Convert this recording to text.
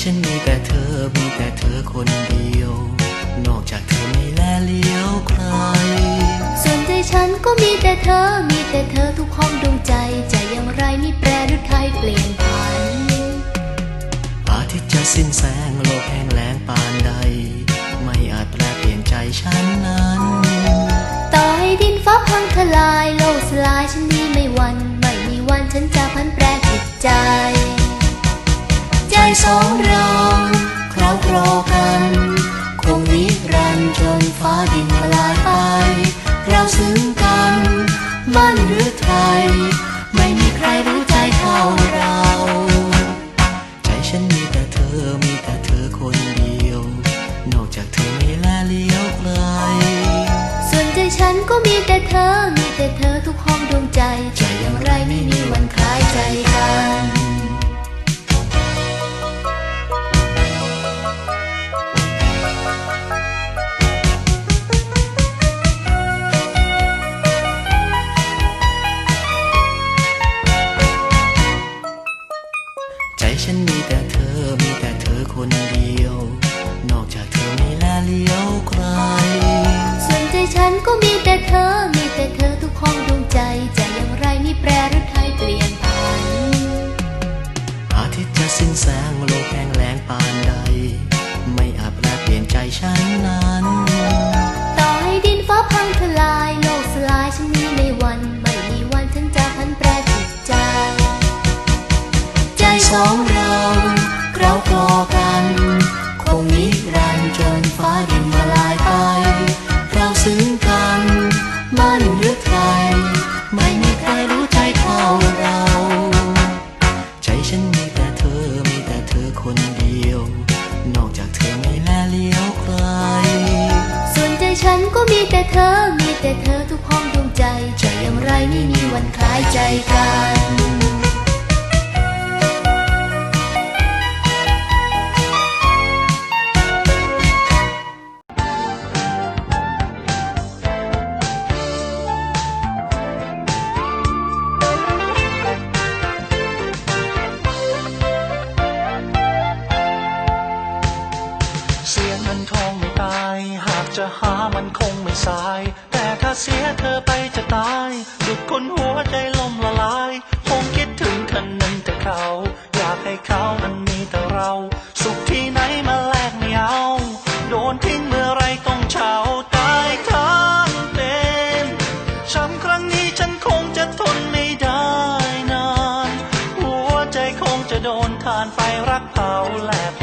ฉันมีแต่เธอ มีแต่เธอคนเดียว นอกจากเธอไม่แลเลี้ยวใคร ส่วนใจฉันก็มีแต่เธอ มีแต่เธอทุกห้องดวงใจ ใจอย่างไรมีแปรหรือใครเปลี่ยนผันอาทิตย์จะสิ้นแสงโลกแห้งแล้ง สองเราคราวครอกัน คงนิรันดร์จนฟ้าดินละลายไป เราซึ้งกันมั่นหรือไทย ไม่มีใครรู้ใจเท่าเรา ใจฉันมีแต่เธอมีแต่เธอคนเดียว นอกจากเธอไม่แลเลี้ยวใครส่วนใจฉันก็มีแต่เธอมีแต่เธอทุกห้องดวงใจจะอย่างไรไม่มีวันคล้ายใจกันใแต่เธอมีแต่เธอคนเดียว นอกจากเธอไม่แลเลี้ยวใคร ส่วนใจฉันก็มีแต่เธอ มีแต่เธอทุกห้องดวงใจ จะอย่างไรมีแปรหรือใครเปลี่ยนผัน อาทิตย์จะสิ้นแสงโลกแห้งแล้งปานใด ไม่อาจแปลเปลี่ยนใจฉันนั้น ต่อให้ดินฟ้าพังทลายโลกสลายฉันนี้ไม่หวันไม่มีวัน เธอ มีแต่เธอทุกห้องดวงใจ จะอย่างไรไม่มีวันคล้ายใจกันเสียเงินทองไม่ตายหา จะหามันคงไม่สาย แต่ถ้าเสียเธอไปจะตายดุดคนหัวใจล่มละลาย คงคิดถึงคนนั้นแต่เขา อยากให้เขานั้นมีแต่เรา สุขที่ไหนมาแลกไม่เอา โดนทิ้งเมื่อไรต้องเช่าตายทั้งเป็นช้ำครั้งนี้ฉันคงจะทนไม่ได้นาน หัวใจคงจะโดนทานไฟรักเผาแลบ